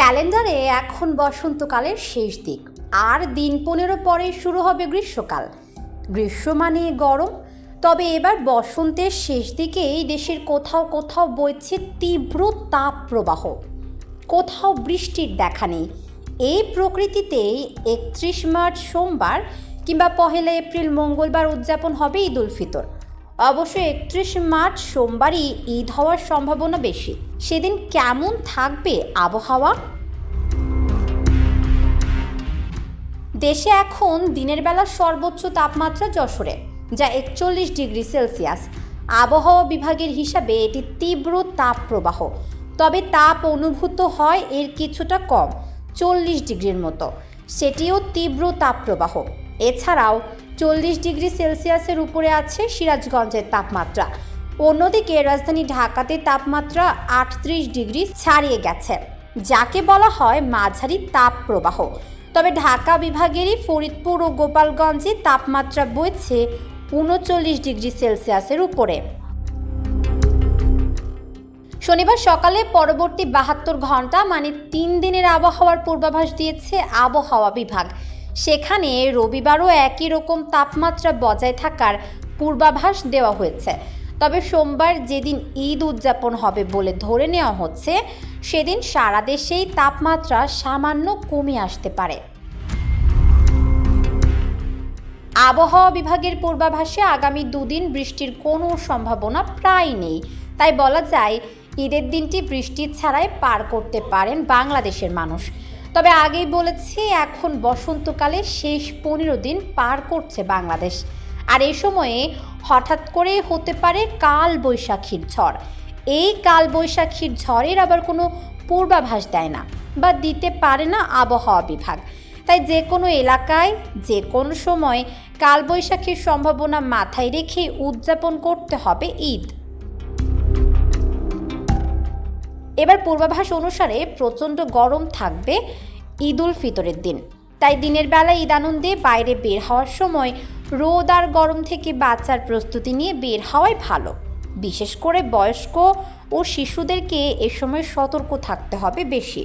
ক্যালেন্ডারে এখন বসন্তকালের শেষ দিক। আর দিন পনেরো পরে শুরু হবে গ্রীষ্মকাল। গ্রীষ্ম মানে গরম। তবে এবার বসন্তের শেষ দিকেই দেশের কোথাও কোথাও বইছে তীব্র তাপ প্রবাহ কোথাও বৃষ্টির দেখা নেই। এই প্রকৃতিতেই একত্রিশ মার্চ সোমবার কিংবা পহেলা এপ্রিল মঙ্গলবার উদযাপন হবে ঈদ উল ফিতর। অবশ্য একত্রিশ মার্চ সোমবারই ঈদ হওয়ার সম্ভাবনা বেশি। সেদিন কেমন থাকবে আবহাওয়া? দেশে এখন দিনের বেলা সর্বোচ্চ তাপমাত্রা যশোরে, যা একচল্লিশ ডিগ্রি সেলসিয়াস। আবহাওয়া বিভাগের হিসাবে এটি তীব্র তাপ প্রবাহ তবে তাপ অনুভূত হয় এর কিছুটা কম, চল্লিশ ডিগ্রির মতো। সেটিও তীব্র তাপ প্রবাহ এছাড়াও চল্লিশ ডিগ্রি সেলসিয়াসের উপরে আছে সিরাজগঞ্জের তাপমাত্রা। অন্যদিকে রাজধানী ঢাকাতে তাপমাত্রা আটত্রিশ ডিগ্রি ছাড়িয়ে গেছে, যাকে বলা হয় মাঝারি তাপ প্রবাহ। তবে ঢাকা বিভাগেরই ফরিদপুর ও গোপালগঞ্জে তাপমাত্রা বইছে উনচল্লিশ ডিগ্রি সেলসিয়াসের উপরে। শনিবার সকালে পরবর্তী বাহাত্তর ঘণ্টা মানে তিন দিনের আবহাওয়ার পূর্বাভাস দিয়েছে আবহাওয়া বিভাগ। সেখানে রবিবারও একই রকম তাপমাত্রা বজায় থাকার পূর্বাভাস দেওয়া হয়েছে। তবে সোমবার যেদিন ঈদ উদযাপন হবে বলে ধরে নেওয়া হচ্ছে, সেদিন সারা দেশেই তাপমাত্রা সামান্য কমে আসতে পারে। আবহাওয়া বিভাগের পূর্বাভাসে আগামী দুদিন বৃষ্টির কোনো সম্ভাবনা প্রায় নেই। তাই বলা যায়, ঈদের দিনটি বৃষ্টি ছাড়াই পার করতে পারেন বাংলাদেশের মানুষ। তবে আগেই বলেছি, এখন বসন্তকালে শেষ পনেরো দিন পার করছে বাংলাদেশ। আর এ সময়ে হঠাৎ করে হতে পারে কাল বৈশাখীর ঝড়। এই কাল বৈশাখীর ঝড়ের আবার কোনো পূর্বাভাস দেয় না বা দিতে পারে না আবহাওয়া বিভাগ। তাই যে কোনো এলাকায়, যে কোনো সময় কালবৈশাখীর সম্ভাবনা মাথায় রেখে উদযাপন করতে হবে ঈদ। এবার পূর্বাভাস অনুসারে প্রচণ্ড গরম থাকবে ঈদ উল ফিতরের দিন। তাই দিনের বেলা ঈদ আনন্দে বাইরে বের হওয়ার সময় রোদ আর গরম থেকে বাঁচার প্রস্তুতি নিয়ে বের হওয়াই ভালো। বিশেষ করে বয়স্ক ও শিশুদেরকে এ সময় সতর্ক থাকতে হবে বেশি।